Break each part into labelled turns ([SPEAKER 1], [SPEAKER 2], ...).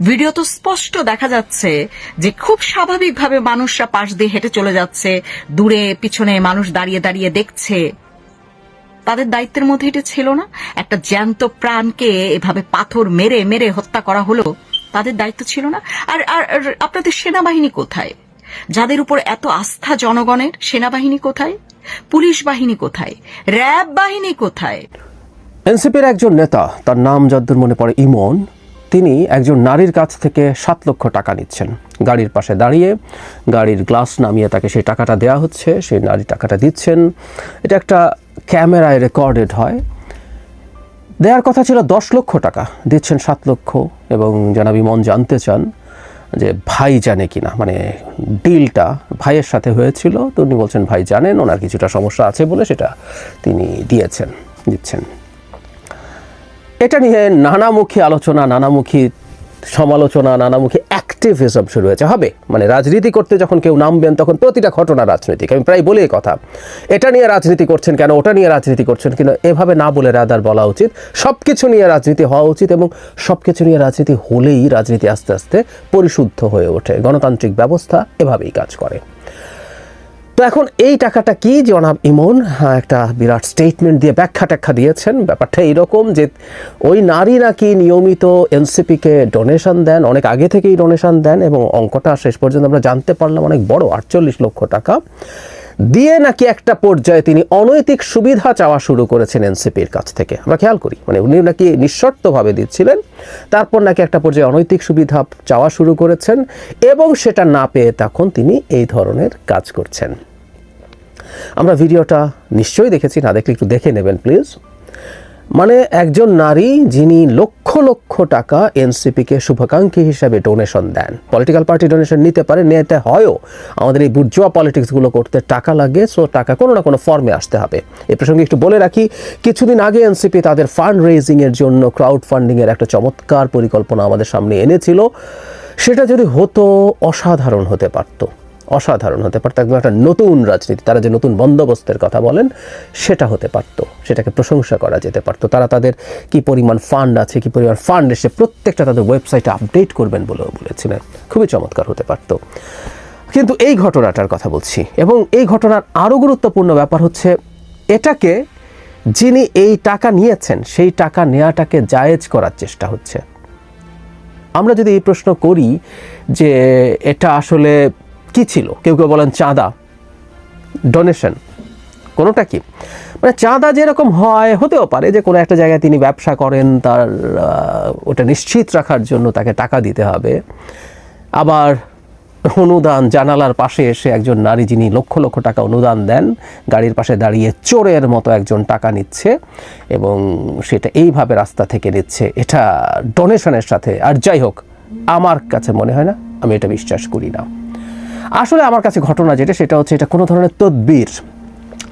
[SPEAKER 1] Video তো স্পষ্ট দেখা যাচ্ছে যে খুব স্বাভাবিকভাবে মানুষরা পাশ দিয়ে হেঁটে চলে যাচ্ছে, দূরে, পিছনে মানুষ দাঁড়িয়ে দাঁড়িয়ে দেখছে। তাদের দায়িত্বের মধ্যে এটা ছিল না? একটা জ্যান্ত প্রাণকে এভাবে পাথর মেরে মেরে হত্যা করা হলো, তাদের দায়িত্ব ছিল না? আর আর আপনাদের সেনাবাহিনী কোথায়? যাদের উপর এত আস্থা জনগণের, সেনাবাহিনী কোথায়? পুলিশ বাহিনী কোথায়? র্যাব বাহিনী কোথায়?
[SPEAKER 2] এনসিপির একজন নেতা, তার নাম যদ্দূর মনে পড়ে ইমন তিনি একজন নারীর কাছ থেকে সাত লক্ষ টাকা নিচ্ছেন। গাড়ির পাশে দাঁড়িয়ে গাড়ির গ্লাস নামিয়ে তাকে সেই টাকাটা দেওয়া হচ্ছে, সেই নারী টাকাটা দিচ্ছেন। এটা একটা ক্যামেরায় রেকর্ডেড হয়। দেওয়ার কথা ছিল দশ লক্ষ টাকা। দিচ্ছেন সাত লক্ষ এবং জানাব মন জানতে চান যে ভাই জানে কিনা মানে ডিলটা ভাইয়ের সাথে হয়েছিল। তো উনি বলছেন, ভাই জানেন, ওনার কিছুটা সমস্যা আছে বলে সেটা তিনি দিয়েছেন, দিচ্ছেন। এটা নিয়ে নানামুখী আলোচনা, নানামুখী সমালোচনা, নানামুখী অ্যাক্টিভিজম শুরু হয়েছে। হবে? মানে রাজনীতি করতে যখন কেউ নামবেন, তখন প্রতিটা ঘটনা রাজনৈতিক। আমি প্রায় বলি কথা। এটা নিয়ে রাজনীতি করছেন কেন? ওটা নিয়ে রাজনীতি করছেন কিন্তু এভাবে না বলে রাদার বলা উচিত। সব কিছু নিয়ে রাজনীতি হওয়া উচিত এবং সব কিছু নিয়ে রাজনীতি হলেই রাজনীতি আস্তে আস্তে পরিশুদ্ধ হয়ে ওঠে। গণতান্ত্রিক ব্যবস্থা এভাবেই কাজ করে। তো এখন এই টাকাটা কি? জনাব ইমন হ্যাঁ, একটা বিরাট স্টেটমেন্ট দিয়ে ব্যাখ্যা ট্যাখ্যা দিয়েছেন। ব্যাপারটা এইরকম যে ওই নারী নাকি নিয়মিত এনসিপিকে ডোনেশন দেন অনেক আগে থেকেই ডোনেশন দেন এবং অঙ্কটা শেষ পর্যন্ত আমরা জানতে পারলাম অনেক বড় আটচল্লিশ লক্ষ টাকা। দিয়ে নাকি একটা পর্যায়ে তিনি অনৈতিক সুবিধা চাওয়া শুরু করেছেন এনসিপির কাছ থেকে। আমরা খেয়াল করি মানে উনি নাকি নিঃশর্তভাবে দিচ্ছিলেন তারপর নাকি একটা পর্যায়ে অনৈতিক সুবিধা চাওয়া শুরু করেছেন এবং সেটা না পেয়ে তখন তিনি এই ধরনের কাজ করছেন। আমরা ভিডিওটা নিশ্চয়ই দেখেছি, না দেখলে একটু দেখে নেবেন প্লিজ মানে একজন নারী যিনি লক্ষ লক্ষ টাকা এনসিপিকে শুভাকাঙ্ক্ষী হিসাবে ডোনেশন দেন। পলিটিক্যাল পার্টি ডোনেশন নিতে পারে, নিতে হয়ও। আমাদের এই বুর্জোয়া পলিটিক্সগুলো করতে টাকা লাগে সো টাকা কোনো না কোনো ফর্মে আসতে হবে। এ প্রসঙ্গে একটু বলে রাখি, কিছুদিন আগে এনসিপি তাদের ফান্ড রেজিংয়ের জন্য ক্রাউড ফান্ডিংয়ের একটা চমৎকার পরিকল্পনা আমাদের সামনে এনেছিল। সেটা যদি হতো, অসাধারণ হতে পারতো। অসাধারণ হতে পারতো। একদম একটা নতুন রাজনীতি, তারা যে নতুন বন্দোবস্তের কথা বলেন, সেটা হতে পারতো, সেটাকে প্রশংসা করা যেতে পারতো। তারা তাদের কি পরিমাণ ফান্ড আছে, কি পরিমাণ ফান্ড এসে প্রত্যেকটা তাদের ওয়েবসাইটে আপডেট করবেন বলেও বলেছিলেন। খুবই চমৎকার হতে পারতো। কিন্তু এই ঘটনাটার কথা বলছি, এবং এই ঘটনার আরও গুরুত্বপূর্ণ ব্যাপার হচ্ছে, এটাকে যিনি এই টাকা নিয়েছেন, সেই টাকা নেওয়াটাকে জায়েজ করার চেষ্টা হচ্ছে। আমরা যদি এই প্রশ্ন করি যে, এটা আসলে কি ছিল? কেউ কেউ বলেন চাঁদা। ডোনেশন কোনোটা কি? মানে চাঁদা যেরকম হয়, হতেও পারে যে কোনো একটা জায়গায় তিনি ব্যবসা করেন, তার ওটা নিশ্চিত রাখার জন্য তাকে টাকা দিতে হবে। আবার অনুদান, জানালার পাশে এসে একজন নারী যিনি লক্ষ লক্ষ টাকা অনুদান দেন, গাড়ির পাশে দাঁড়িয়ে চোরের মতো একজন টাকা নিচ্ছে এবং সেটা এইভাবে রাস্তা থেকে নিচ্ছে। এটা ডোনেশনের সাথে। আর যাই হোক, আমার কাছে মনে হয় না, আমি এটা বিশ্বাস করি না। আসলে আমার কাছে ঘটনা যেটা, সেটা হচ্ছে এটা কোনো ধরনের তদবির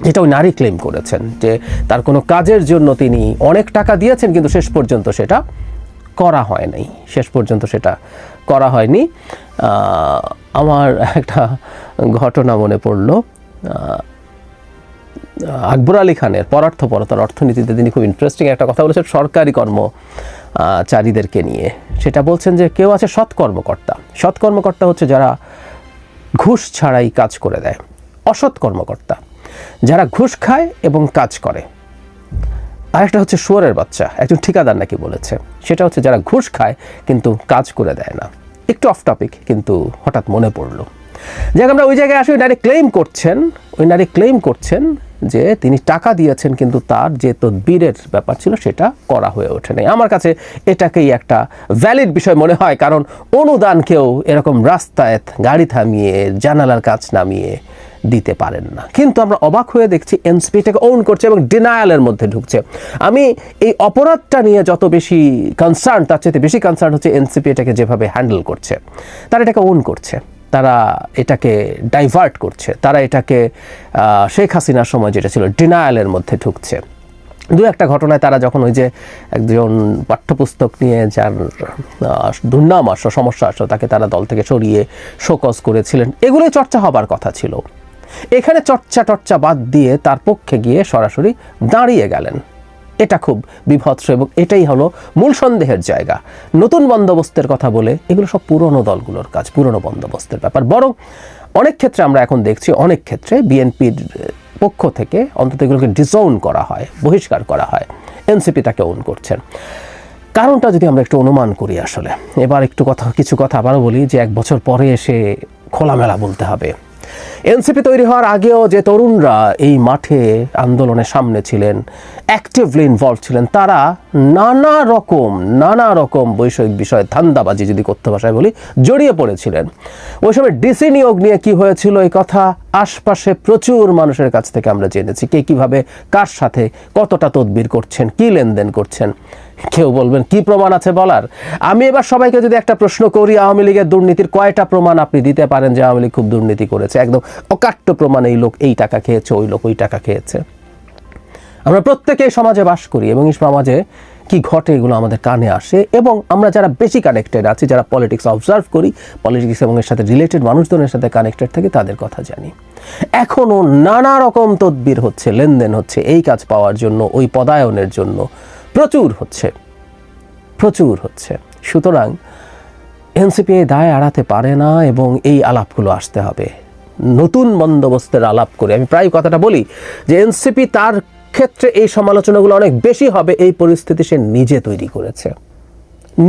[SPEAKER 2] যেটা ওই নারী ক্লেম করেছেন যে তার কোনো কাজের জন্য তিনি অনেক টাকা দিয়েছেন, কিন্তু শেষ পর্যন্ত সেটা করা হয় নাই শেষ পর্যন্ত সেটা করা হয়নি। আমার একটা ঘটনা মনে পড়ল। আকবর আলী খানের পরার্থপরতার অর্থনীতিতে তিনি খুব ইন্টারেস্টিং একটা কথা বলেছেন সরকারি কর্মচারীদেরকে নিয়ে। সেটা বলছেন যে কেউ আছে সৎ কর্মকর্তা। সৎ কর্মকর্তা হচ্ছে যারা ঘুষ ছাড়াই কাজ করে দেয়। অসৎ কর্মকর্তা। যারা ঘুষ খায় এবং কাজ করে। আরেকটা হচ্ছে শুয়ারের বাচ্চা, একজন ঠিকাদার নাকি বলেছে। সেটা হচ্ছে যারা ঘুষ খায় কিন্তু কাজ করে দেয় না। একটু অফ টপিক কিন্তু হঠাৎ মনে পড়ল। যাক, আমরা ওই জায়গায় আসি, ওই নারী ক্লেম করছেন, ওই নারী ক্লেম করছেন যে তিনি টাকা দিয়েছেন, কিন্তু তার যে তদবিরের ব্যাপার ছিল সেটা করা হয়ে ওঠে নাই আমার কাছে এটাকেই একটা ভ্যালিড বিষয় মনে হয়, কারণ অনুদান কেউ এরকম রাস্তায় গাড়ি থামিয়ে, জানালার কাজ নামিয়ে দিতে পারেন না। কিন্তু আমরা অবাক হয়ে দেখছি এনসিপিটাকে ওন করছে এবং ডিনায়ালের মধ্যে ঢুকছে। আমি এই অপরাধটা নিয়ে যত বেশি কনসার্ন তার চেয়ে বেশি কনসার্ন হচ্ছে এনসিপি এটাকে যেভাবে হ্যান্ডেল করছে। তারা এটাকে ওন করছে। তারা এটাকে ডাইভার্ট করছে। তারা এটাকে শেখ হাসিনার সময় যেটা ছিল ডিনায়ালের মধ্যে ঢুকছে। দু একটা ঘটনায় তারা যখন ওই যে একজন পাঠ্যপুস্তক নিয়ে যার দুর্নাম আসলো, সমস্যা আসলো, তাকে তারা দল থেকে সরিয়ে শোকজ করেছিলেন। এগুলোই চর্চা হবার কথা ছিল। এখানে চর্চা টর্চা বাদ দিয়ে তার পক্ষে গিয়ে সরাসরি দাঁড়িয়ে গেলেন। এটা খুব বিভৎস এবং এটাই হলো মূল সন্দেহের জায়গা। নতুন বন্দোবস্তের কথা বলে এগুলো সব পুরনো দলগুলোর কাজ, পুরনো বন্দোবস্তের ব্যাপার। বরং অনেক ক্ষেত্রে আমরা এখন দেখছি, অনেক ক্ষেত্রে বিএনপির পক্ষ থেকে অন্তত এগুলোকে ডিসওন করা হয়, বহিষ্কার করা হয়। এনসিপি তাকে ওন করছেন। কারণটা যদি আমরা একটু অনুমান করি আসলে। এবার একটু কথা, কিছু কথা আবারও বলি যে এক বছর পরে এসে খোলামেলা বলতে হবে। এনসিপি তৈরি হওয়ার আগেও যে তরুণরা এই মাঠে আন্দোলনের সামনে ছিলেন অ্যাক্টিভলি ইনভলভ ছিলেন, তারা নানা রকম নানা রকম বৈষয়িক বিষয়ে ধান্দাবাজি যদি কথ্য ভাষায় বলি, জড়িয়ে পড়েছিলেন। ওই সময় ডিসি নিয়োগ নিয়ে কি হয়েছিল এই কথা আশপাশে প্রচুর মানুষের কাছ থেকে আমরা জেনেছি। কে কীভাবে, কার সাথে, কতটা তদবির করছেন, কি লেনদেন করছেন। কেউ বলবেন, কি প্রমাণ আছে বলার? আমি এবার সবাইকে যদি একটা প্রশ্ন করি, আওয়ামী লীগের দুর্নীতির কয়টা প্রমাণ আপনি দিতে পারেন যে আওয়ামী লীগ খুব দুর্নীতি করেছে? একদম অকাট্য প্রমাণ, এই লোক এই টাকা খেয়েছে, ওই লোক ওই টাকা খেয়েছে। আমরা প্রত্যেকেই সমাজে বাস করি এবং এই সমাজে কি ঘটে এগুলো আমাদের কানে আসে এবং আমরা যারা বেশি কানেক্টেড আছি, যারা পলিটিক্স অবজার্ভ করি পলিটিক্স এবং এর সাথে রিলেটেড মানুষজনের সাথে কানেক্টেড থাকি, তাদের কথা জানি। এখনও নানা রকম তদবির হচ্ছে, লেনদেন হচ্ছে, এই কাজ পাওয়ার জন্য, ওই পদায়নের জন্য। প্রচুর হচ্ছে। প্রচুর হচ্ছে। সুতরাং এনসিপি দায় এড়াতে পারে না এবং এই আলাপগুলো আসতে হবে। নতুন বন্দোবস্তের আলাপ করে। আমি প্রায় কথাটা বলি যে এনসিপি তার ক্ষেত্রে এই সমালোচনাগুলো অনেক বেশি হবে। এই পরিস্থিতি সে নিজে তৈরি করেছে।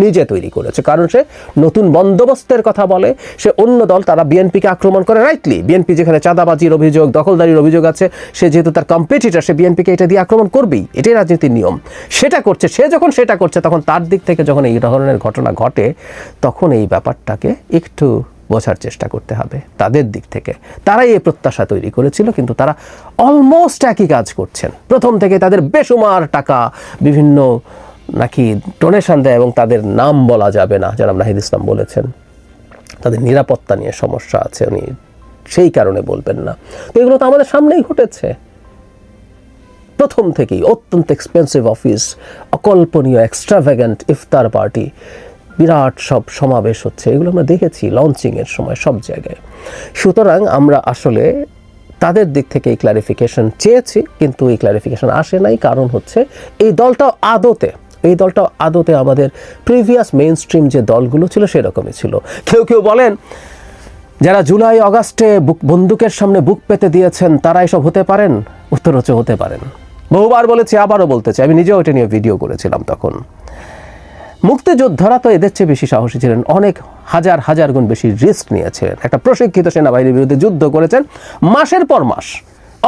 [SPEAKER 2] নিজে তৈরি করেছে। কারণ সে নতুন বন্দোবস্তের কথা বলে। সে অন্য দল, তারা বিএনপিকে আক্রমণ করে রাইটলি বিএনপি যেখানে চাঁদাবাজির অভিযোগ, দখলদারির অভিযোগ আছে, সে যেহেতু তার কম্পিটিটর সে বিএনপিকে এটা দিয়ে আক্রমণ করবেই। এটাই রাজনীতির নিয়ম। সেটা করছে, সে যখন সেটা করছে, তখন তার দিক থেকে যখন এই ধরনের ঘটনা ঘটে, তখন এই ব্যাপারটাকে একটু বোঝার চেষ্টা করতে হবে তাদের দিক থেকে। তারাই এই প্রত্যাশা তৈরি করেছিল, কিন্তু তারা অলমোস্ট একই কাজ করছেন। প্রথম থেকে তাদের বেসুমার টাকা বিভিন্ন নাকি ডোনেশন দেয় এবং তাদের নাম বলা যাবে না, যারা নাহিদ ইসলাম বলেছেন। তাদের নিরাপত্তা নিয়ে সমস্যা আছে, উনি সেই কারণে বলবেন না। তো এগুলো তো আমাদের সামনেই ঘটেছে। প্রথম থেকেই অত্যন্ত এক্সপেন্সিভ অফিস অকল্পনীয় এক্সট্রাভ্যাগেন্ট ইফতার পার্টি বিরাট সব সমাবেশ হচ্ছে। এগুলো আমরা দেখেছি লঞ্চিংয়ের সময় সব জায়গায়। সুতরাং আমরা আসলে তাদের দিক থেকে এই ক্লারিফিকেশন চেয়েছি, কিন্তু এই ক্লারিফিকেশন আসে নাই। কারণ হচ্ছে এই দলটাও আদতে এই দলটাও আদতে আমাদের প্রিভিয়াস মেইন স্ট্রিম যে দলগুলো ছিল সেরকমই ছিল। কেউ কেউ বলেন, যারা জুলাই, অগাস্টে বুক, বন্দুকের সামনে বুক পেতে দিয়েছেন, তারা এসব হতে পারেন? উত্তর হচ্ছে হতে পারেন। বহুবার বলেছি, আবারও বলতে চাই, আমি নিজেও এটা নিয়ে ভিডিও করেছিলাম তখন। মুক্তিযোদ্ধারা তো এদের চেয়ে বেশি সাহসী ছিলেন। অনেক হাজার হাজার গুণ বেশি রিস্ক নিয়েছিলেন একটা প্রশিক্ষিত সেনাবাহিনীর বিরুদ্ধে যুদ্ধ করেছেন। মাসের পর মাস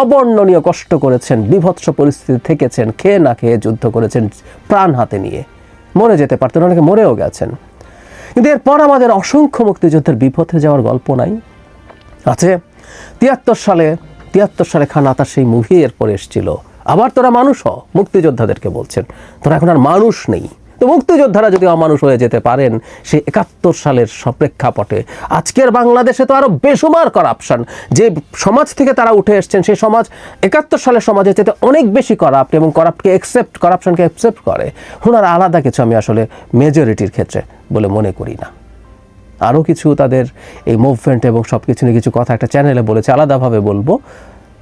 [SPEAKER 2] অবর্ণনীয় কষ্ট করেছেন, বিভৎস পরিস্থিতি থেকেছেন, খেয়ে না খেয়ে যুদ্ধ করেছেন প্রাণ হাতে নিয়ে। মরে যেতে পারতেন, অনেকে মরেও গেছেন। কিন্তু এরপর আমাদের অসংখ্য মুক্তিযুদ্ধের বিপথে যাওয়ার গল্প নাই। আছে, তিয়াত্তর সালে তিয়াত্তর সালে খান আতার সেই মুভি এরপর এসেছিল। আবার তোরা মানুষ হ, মুক্তিযোদ্ধাদেরকে বলছেন। তোরা এখন আর মানুষ নেই। তো মুক্তিযোদ্ধারা যদি অমানুষ হয়ে যেতে পারেন, সে একাত্তর সালের প্রেক্ষাপটে আজকের বাংলাদেশে তো আরও বেসুমার করাপশন। যে সমাজ থেকে তারা উঠে এসছেন সেই সমাজ একাত্তর সালের সমাজের চেয়ে অনেক বেশি করাপ্ট এবং করাপ্টকে একসেপ্ট করাপশনকে অ্যাকসেপ্ট করে। ওনার আলাদা কিছু আমি আসলে মেজরিটির ক্ষেত্রে বলে মনে করি না। আরও কিছু তাদের এই মুভমেন্ট এবং সব কিছু নিয়ে কিছু কথা একটা চ্যানেলে বলেছে, আলাদাভাবে বলব।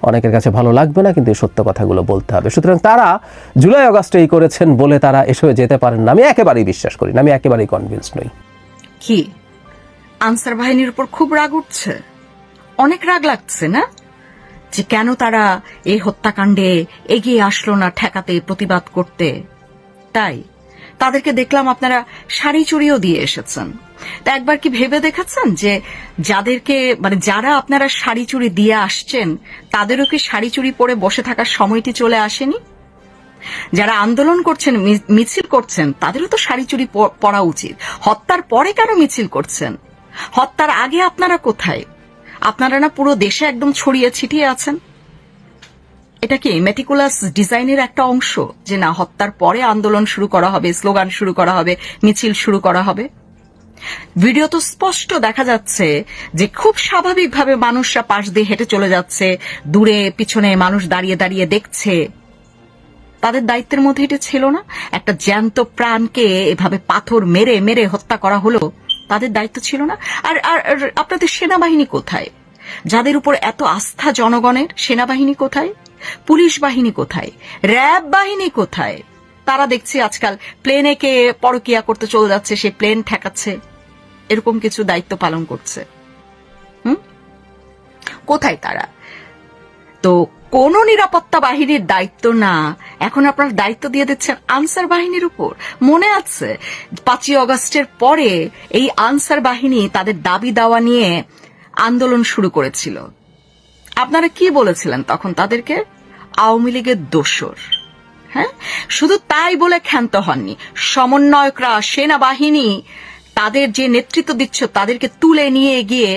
[SPEAKER 2] অনেকের কাছে ভালো লাগবে না, কিন্তু এই সত্য কথাগুলো বলতে হবে। সুতরাং তারা জুলাই আগস্টে এই করেছেন বলে তারা এসে যেতে পারেন না। আমি একেবারেই বিশ্বাস করি না, আমি একেবারেই কনভিন্স নই।
[SPEAKER 1] কি? আনসার বাহিনীর উপর খুব রাগ উঠছে? অনেক রাগ লাগছে, না? যে কেন তারা এই হত্যাকাণ্ডে এগিয়ে আসলো না ঠেকাতে প্রতিবাদ করতে? তাই, তাদেরকে দেখলাম আপনারা শাড়ি চুরিও দিয়ে এসেছেন। তা একবার কি ভেবে দেখাচ্ছেন যে যাদেরকে মানে যারা আপনারা শাড়ি চুড়ি দিয়ে আসছেন, তাদেরও কি শাড়ি চুড়ি পরে বসে থাকার সময়টি চলে আসেনি? যারা আন্দোলন করছেন মিছিল করছেন, তাদেরও তো শাড়ি প- পরা উচিত। হত্যার পরে কেন মিছিল করছেন? হত্যার আগে আপনারা কোথায়? আপনারা না পুরো দেশে একদম ছড়িয়ে ছিটিয়ে আছেন? এটা কি মেটিকুলাস ডিজাইনের একটা অংশ? যে না, হত্যার পরে আন্দোলন শুরু করা হবে, স্লোগান শুরু করা হবে, মিছিল শুরু করা হবে? ভিডিও তো স্পষ্ট দেখা যাচ্ছে যে খুব স্বাভাবিকভাবে মানুষরা পাশ দিয়ে হেঁটে চলে যাচ্ছে, দূরে, পিছনে মানুষ দাঁড়িয়ে দাঁড়িয়ে দেখছে। তাদের দায়িত্বের মধ্যে এটা ছিল না। একটা জ্যান্ত প্রাণকে এভাবে পাথর মেরে মেরে হত্যা করা হলো, তাদের দায়িত্ব ছিল না। আর আর আপনাদের সেনাবাহিনী কোথায়? যাদের উপর এত আস্থা জনগণের, সেনাবাহিনী কোথায়? পুলিশ বাহিনী কোথায়? র্যাব বাহিনী কোথায়? তারা দেখছি আজকাল প্লেনে কে পরকিয়া করতে চলে যাচ্ছে, সে প্লেন ঠেকাচ্ছে। এরকম কিছু দায়িত্ব পালন করছে। কোথায় তারা? তো কোন নিরাপত্তা বাহিনীর দায়িত্ব না। এখন আপনার দায়িত্ব দিয়ে দিচ্ছেন আনসার বাহিনীর উপর। মনে আছে, পাঁচই অগস্টের পরে এই আনসার বাহিনী তাদের দাবি দাওয়া নিয়ে আন্দোলন শুরু করেছিল। আপনারা কি বলেছিলেন তখন তাদেরকে? আওয়ামী লীগের দোসর। হ্যাঁ? শুধু তাই বলে ক্ষান্ত হননি। সমন্বয়করা, সেনাবাহিনী, তাদের যে নেতৃত্ব দিচ্ছ, তাদেরকে তুলে নিয়ে গিয়ে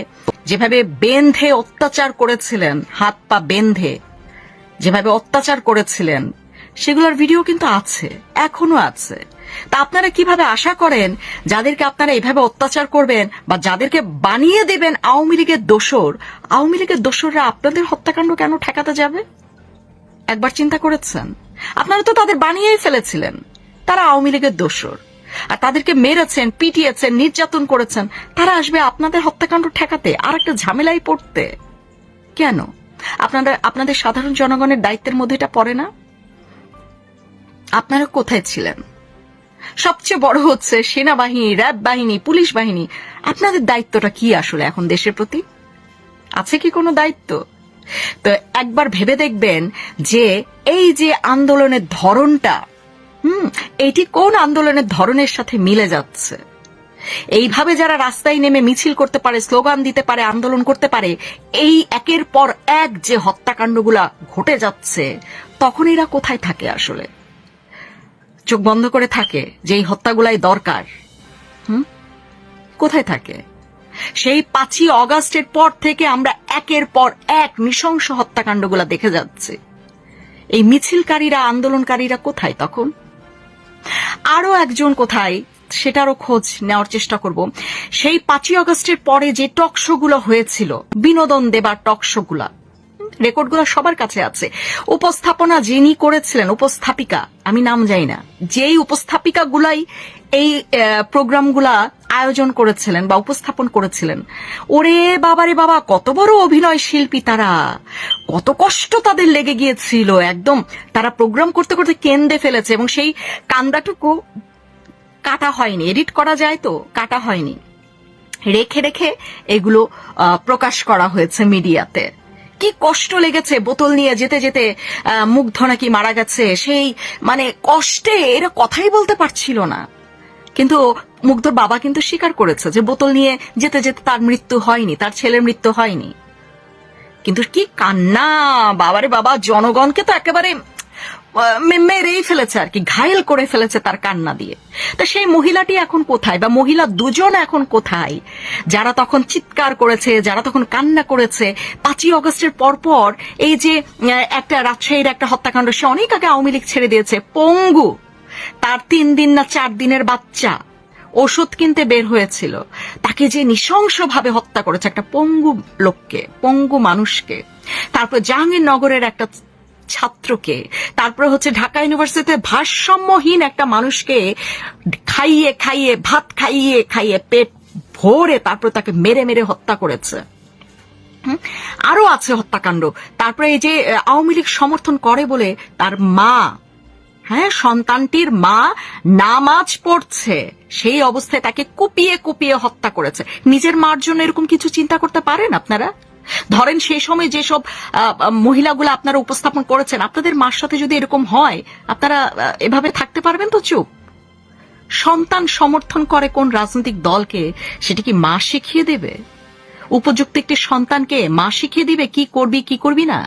[SPEAKER 1] যেভাবে বেন্ধে অত্যাচার করেছিলেন, হাত পা বেন্ধে যেভাবে অত্যাচার করেছিলেন, সেগুলোর ভিডিও কিন্তু আছে, এখনও আছে। তা আপনারা কীভাবে আশা করেন যাদেরকে আপনারা এভাবে অত্যাচার করবেন বা যাদেরকে বানিয়ে দেবেন আওয়ামী লীগের দোসর আওয়ামী লীগের দোসররা আপনাদের হত্যাকাণ্ড কেন ঠেকাতে যাবে? একবার চিন্তা করেছেন? আপনারা তো তাদের বানিয়েই ফেলেছিলেন। তারা আওয়ামী লীগের দোসর। আর তাদেরকে মেরেছেন, পিটিয়েছেন, নির্যাতন করেছেন। তারা আসবে আপনাদের হত্যাকাণ্ড ঠেকাতে আর একটা ঝামেলায় পড়তে। কেন? আপনাদের আপনাদের সাধারণ জনগণের দায়িত্বের মধ্যে এটা পড়ে না? আপনারা কোথায় ছিলেন? সবচেয়ে বড় হচ্ছে সেনাবাহিনী, র্যাব বাহিনী, পুলিশ বাহিনী। আপনাদের দায়িত্বটা কি আসলে এখন দেশের প্রতি? আছে কি কোনো দায়িত্ব? তো একবার ভেবে দেখবেন যে এই যে আন্দোলনের ধরনটা, হুম, এটি কোন আন্দোলনের ধরনের সাথে মিলে যাচ্ছে? এইভাবে যারা রাস্তায় নেমে মিছিল করতে পারে, স্লোগান দিতে পারে, আন্দোলন করতে পারে, এই একের পর এক যে হত্যাকাণ্ডগুলা ঘটে যাচ্ছে, তখন এরা কোথায় থাকে আসলে? চোখ বন্ধ করে থাকে যে এই হত্যাগুলাই দরকার, হুম? কোথায় থাকে? সেই পাঁচই অগাস্টের পর থেকে আমরা একের পর এক নৃশংস হত্যাকাণ্ডগুলো দেখে যাচ্ছে। এই মিছিলকারীরা, আন্দোলনকারীরা কোথায় তখন? আরও একজন কোথায়, সেটারও খোঁজ নেওয়ার চেষ্টা করব। সেই পাঁচই অগাস্টের পরে যে টক শো গুলো হয়েছিল, বিনোদন দেবার টক শো গুলা রেকর্ডগুলো সবার কাছে আছে। উপস্থাপনা যিনি করেছিলেন, উপস্থাপিকা, আমি নাম জানি না, যেই উপস্থাপিকা গুলাই এই প্রোগ্রামগুলা আয়োজন করেছিলেন বা উপস্থাপন করেছিলেন, ওরে বাবারে বাবা, কত বড় অভিনয় শিল্পী তারা। কত কষ্ট তাদের লেগে গিয়েছিল, একদম তারা প্রোগ্রাম করতে করতে কেন্দে ফেলেছে এবং সেই কান্দাটুকু কাটা হয়নি, এডিট করা যায় তো, কাটা হয়নি। রেখে রেখে এগুলো প্রকাশ করা হয়েছে মিডিয়াতে। কি কষ্ট লেগেছে বোতল নিয়ে যেতে যেতে মুগ্ধ নাকি মারা গেছে? সেই মানে কষ্টে এরা কথাই বলতে পারছিল না। কিন্তু মুগ্ধর বাবা কিন্তু স্বীকার করেছে যে বোতল নিয়ে যেতে যেতে তার মৃত্যু হয়নি, তার ছেলের মৃত্যু হয়নি। কিন্তু কি কান্না! বাবারে বাবা, জনগণকে তো একেবারে মেরেই ফেলেছে আর কি, ঘায়েল করে ফেলেছে তার কান্না দিয়ে। তা সেই মহিলাটি এখন কোথায়? বা মহিলা দুজন এখন কোথায়? যারা তখন চিৎকার করেছে, যারা তখন কান্না করেছে, পাঁচই অগস্টের পরপর এই যে একটা রাজশাহীর একটা হত্যাকাণ্ড, সে অনেক আগে আওয়ামী লীগ ছেড়ে দিয়েছে। পঙ্গু, তার তিন দিন না চার দিনের বাচ্চা, ওষুধ কিনতে বের হয়েছিল। তাকে যে নৃশংসভাবে হত্যা করেছে একটা পঙ্গু লোককে, পঙ্গু মানুষকে। তারপর জাহাঙ্গীরনগরের একটা ছাত্রকে। তারপরে হচ্ছে ঢাকা ইউনিভার্সিটিতে ভারসাম্যহীন একটা মানুষকে খাইয়ে খাইয়ে, ভাত খাইয়ে খাইয়ে পেট ভরে তারপর তাকে মেরে মেরে হত্যা করেছে। আরও আছে হত্যাকাণ্ড। তারপরে এই যে আওয়ামী লীগ সমর্থন করে বলে তার মা হ্যাঁ সন্তানটির মা নামাজ পড়ছে, সেই অবস্থায় তাকে কুপিয়ে কুপিয়ে হত্যা করেছে। নিজের মার জন্য এরকম কিছু চিন্তা করতে পারেন আপনারা? ধরেন সেই সময় যেসব মহিলাগুলো আপনারা উপস্থাপন করেছেন, আপনাদের মার সাথে যদি এরকম হয়, আপনারা এভাবে থাকতে পারবেন তো চুপ? সন্তান সমর্থন করে কোন রাজনৈতিক দলকে, সেটি কি মা শিখিয়ে দেবে? উপযুক্ত একটি সন্তানকে মা শিখিয়ে দিবে, কি করবি কি করবি না?